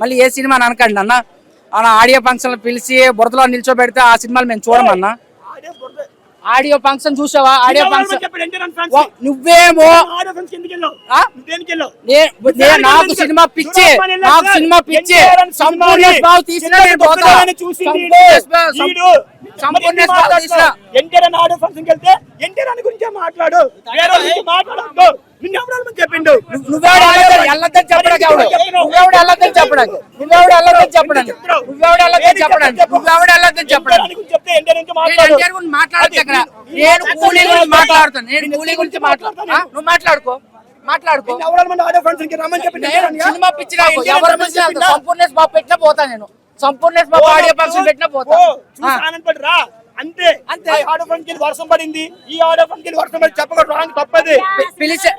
మళ్ళీ ఏ సినిమా అని అనకండి అన్న. అన్న ఆడియో ఫంక్షన్ పిలిచి బురదలో నిల్చోబెడితే ఆ సినిమాలు మేము చూడమన్నా. ఆడియో ఫంక్షన్ చూసావా? ఆడియో ఫంక్షన్ నువ్వేమో నాకు సినిమా పిచ్చి నాకు సినిమా పిచ్చి సంపూర్ణ బాబు తీసిన నేను పోతా సంపూర్ణ బాబు- సంపూర్ణ బాబు తీసిన ఎన్టీఆర్ ఆడియో ఫంక్షన్ వెళ్తే ఎన్టీఆర్ అని గురించే మాట్లాడు. మాట్లాడద్దు నిన్ను చెప్పిండు? నువ్వెవడు వెళ్ళొద్దని చెప్పడానికి ఎవడు? నువ్వెవడు వెళ్ళొద్దని చెప్పడానికి? నువ్వెవడు వెళ్ళొద్దని చెప్పడానికి? నువ్వెవడు వెళ్ళొద్దని చెప్పడానికి? నువ్వెవడు వెళ్ళొద్దని చెప్పడానికి? నేను ఇక్కడ కూలీ గురించి మాట్లాడుతాను. నేను కూలీ గురించి మాట్లాడుతాను. నువ్వు మాట్లాడుకో. మాట్లాడుకో. సినిమా పిచ్చి నాకు ఎవరి సంపూర్ణేష్ బాబు పెట్టినా పోతా నేను. సంపూర్ణేష్ బాబు ఆడియో ఫంక్షన్ పెట్టినా పోతా. అంతే. అంతే. ఆ ఆడియో ఫంక్షన్కి వర్షం పడింది. ఈ కి వర్షం పడి చెప్పకూడదు. రాంగ్ తప్పది. పి- పిలిచే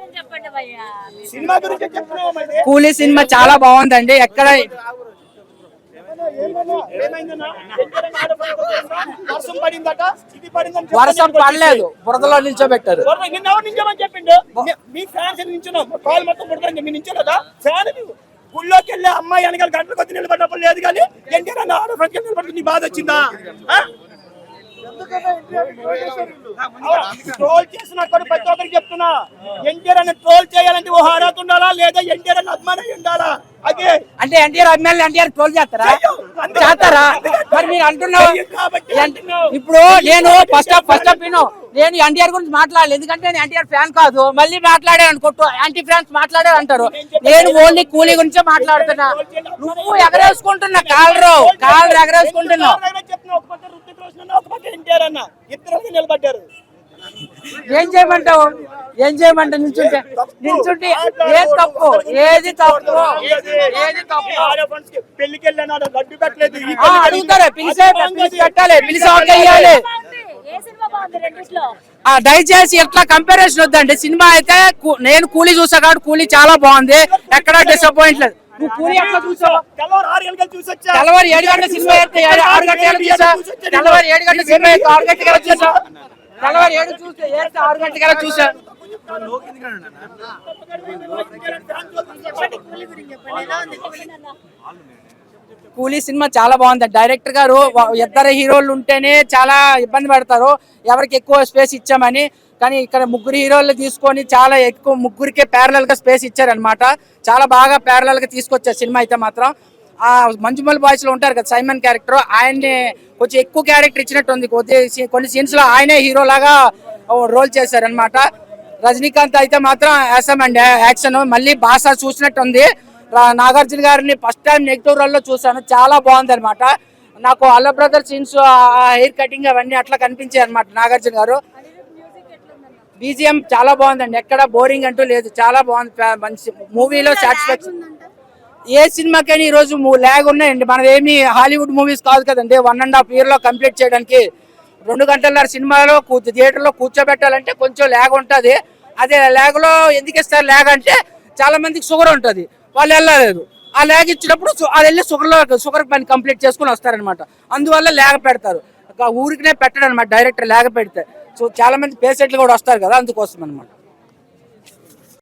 కూలీ సినిమా చాలా బాగుందండి. ఎక్కడ వర్షం పడిందట ఇది పడిందని వర్షం పడలేదు. బురదలో నిల్చోబెట్టారు. నిన్న ఎవరు నించోమని చెప్పిండు? మీ- ఫ్యాన్స్ కాల్ మొత్తం మీ ఫ్యాన్ గుళ్ళోకి వెళ్ళి అమ్మాయి వెనకాల గంటల కొద్ది నిలబడినప్పుడు లేదు కానీ ఎన్టీఆర్ అన్న ఆడ ఫ్రంట్ నిలబడి నీ బాధ వచ్చిందా? ట్రోల్ చేసిన చెప్తున్నా ఎన్టీఆర్ అని ట్రోల్ చేయాలంటే ఓ అర్హత ఉండాలా? లేదా ఎన్టీఆర్ అని అభిమానం ఉండాలా? అదే అంటే ఎన్టీఆర్ అభిమానులు ఎన్టీఆర్ ట్రోల్ చేస్తారా? చేస్తారా? మరి మీరు అంటున్నావు. ఇప్పుడు నేను ఫస్ట్ ఆఫ్ ఫస్ట్ ఆఫ్ విను. నేను ఎన్టీఆర్ గురించి మాట్లాడలేదు. ఎందుకంటే నేను ఎన్టీఆర్ ఫ్యాన్ కాదు. మళ్ళీ మాట్లాడాను. అనుకోట్టు యాంటీ ఫ్యాన్స్ మాట్లాడారు అంటారు. నేను ఓన్లీ కూలీ గురించే మాట్లాడుతున్నా. నువ్వు ఎగరేసుకుంటున్నా కాలరు కాలరు ఎగరేసుకుంటున్నావు. ఏం చేయమంటావు? ఏం చేయమంటావు నిల్చుంటే? నిల్చుంటే ఏది తప్పు? ఏది తప్పు? ఏది? తప్పు? అడుగుతారే పిలిచే పిలిచి పెట్టాలి పిలిచి ఓకే. ఏ దయచేసి ఎట్లా కంపారిజన్ వద్దండి. సినిమా అయితే నేను కూలీ చూసా కాబట్టి కూలీ చాలా బాగుంది. ఎక్కడ డిసప్పాయింట్ లేదు. నువ్వు కూలీ ఎట్లా చూసావు? తెల్లవారు ఏడు గంటల సినిమా అయితే ఆరు గంటల చూసా? తెల్లవారు ఏడు గంటల సినిమా అయితే ఆరు గంటల చూసా? తెల్లవారు ఏడు చూస్తే ఆరు గంటల చూసా? కూలీ సినిమా చాలా బాగుంది. డైరెక్టర్ గారు ఇద్దరు హీరోలు ఉంటేనే చాలా ఇబ్బంది పడతారు. ఎవరికి ఎక్కువ స్పేస్ ఇచ్చామని. కానీ ఇక్కడ ముగ్గురు హీరోలు తీసుకొని చాలా ఎక్కువ ముగ్గురికే ప్యారలల్గా స్పేస్ ఇచ్చారనమాట చాలా బాగా ప్యారలల్గా తీసుకొచ్చారు సినిమా అయితే మాత్రం. ఆ మంజుమల్ బాయ్స్లో ఉంటారు కదా సైమన్ క్యారెక్టర్ ఆయన్ని కొంచెం ఎక్కువ క్యారెక్టర్ ఇచ్చినట్టు ఉంది కొద్ది కొన్ని సీన్స్లో ఆయనే హీరో లాగా రోల్ చేశారనమాట రజనీకాంత్ అయితే మాత్రం యాసం అండి. యాక్షన్. మళ్ళీ బాసా చూసినట్టు ఉంది రా- నాగార్జున గారిని ఫస్ట్ టైం నెగిటివ్ రోల్లో చూసాను చాలా బాగుంది అనమాట నాకు అల్ల బ్రదర్ సీన్స్ హెయిర్ కటింగ్ అవన్నీ అట్లా కనిపించాయి అనమాట నాగార్జున గారు. బీజిఎం చాలా బాగుందండి. ఎక్కడ బోరింగ్ అంటూ లేదు. చాలా బాగుంది. మంచి మూవీలో సాటిస్ఫాక్షన్ ఏ సినిమాకైనా ఈ రోజు ల్యాగ్ ఉన్నాయండి మనది ఏమి హాలీవుడ్ మూవీస్ కాదు కదండి. వన్ అండ్ హాఫ్ ఇయర్లో కంప్లీట్ చేయడానికి రెండు గంటలన్నర సినిమాలో కూర్చు థియేటర్లో కూర్చోబెట్టాలంటే కొంచెం ల్యాగ్ ఉంటుంది. అదే ల్యాగ్లో ఎందుకు ఇస్తారు ల్యాగ్ అంటే చాలా మందికి షుగర్ ఉంటుంది. వాళ్ళు వెళ్ళలేదు. ఆ ల్యాగ్ ఇచ్చినప్పుడు సు- వాళ్ళు వెళ్ళి షుగర్లో షుగర్ పని కంప్లీట్ చేసుకుని వస్తారనమాట అందువల్ల ల్యాగ్ పెడతారు. ఒక ఊరికినే పెట్టడం అనమాట డైరెక్టర్ ల్యాగ్ పెడితే. సో చాలా మంది పేషెంట్లు కూడా వస్తారు కదా అందుకోసం అనమాట